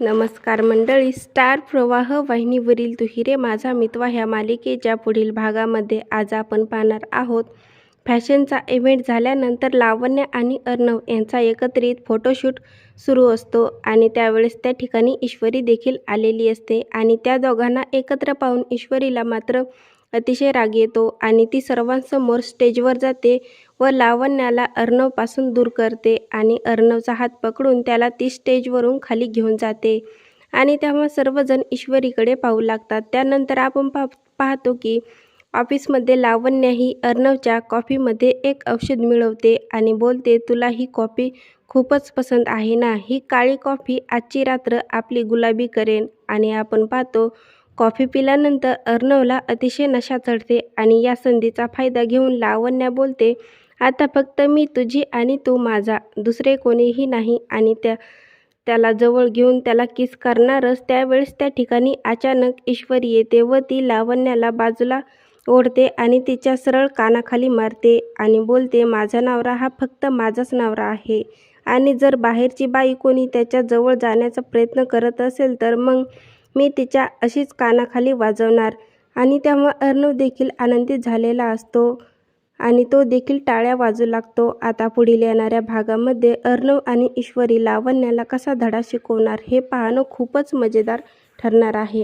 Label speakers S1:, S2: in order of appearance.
S1: नमस्कार मंडळी. स्टार प्रवाह वाहिनीवरील तुहिरे माझा मितवा ह्या मालिकेच्या पुढील भागामध्ये आज आपण पाहणार आहोत. फॅशनचा इव्हेंट झाल्यानंतर लावण्य आणि अर्णव यांचा एकत्रित फोटोशूट सुरू असतो आणि त्यावेळेस त्या ठिकाणी ईश्वरी देखील आलेली असते आणि त्या दोघांना एकत्र पाहून ईश्वरीला मात्र अतिशय राग येतो आणि ती सर्वांसमोर स्टेजवर जाते व लावण्याला अर्णवपासून दूर करते आणि अर्णवचा हात पकडून त्याला ती स्टेजवरून खाली घेऊन जाते. आणि तेव्हा सर्वजण ईश्वरीकडे पाहू लागतात. त्यानंतर आपण पा पाहतो की ऑफिसमध्ये लावण्या ही अर्णवच्या कॉफीमध्ये एक औषध मिळवते आणि बोलते तुला ही कॉफी खूपच पसंत आहे ना? ही काळी कॉफी आजची रात्र आपली गुलाबी करेन. आणि आपण पाहतो कॉफी पिल्यानंतर अर्णवला अतिशय नशा चढते आणि या संधीचा फायदा घेऊन लावण्या बोलते आता फक्त मी तुझी आणि तू माझा. दुसरे कोणीही नाही आणि त्या त्याला जवळ घेऊन त्याला किस करणारच त्यावेळेस त्या ठिकाणी अचानक ईश्वरी येते व ती लावण्याला बाजूला ओढते आणि तिच्या सरळ कानाखाली मारते आणि बोलते माझा नवरा हा फक्त माझाच नवरा आहे. आणि जर बाहेरची बाई कोणी त्याच्याजवळ जाण्याचा प्रयत्न करत असेल तर मग मी तिच्या अशीच कानाखाली वाजवणार. आणि तेव्हा अर्णव देखील आनंदित झालेला असतो. आणि तो देखील टाळ्या वाजू लागतो. आता पुढील येणाऱ्या भागामध्ये अर्णव आणि ईश्वरी लावण्याला कसा धडा शिकवणार हे पाहणं खूपच मजेदार ठरणार आहे.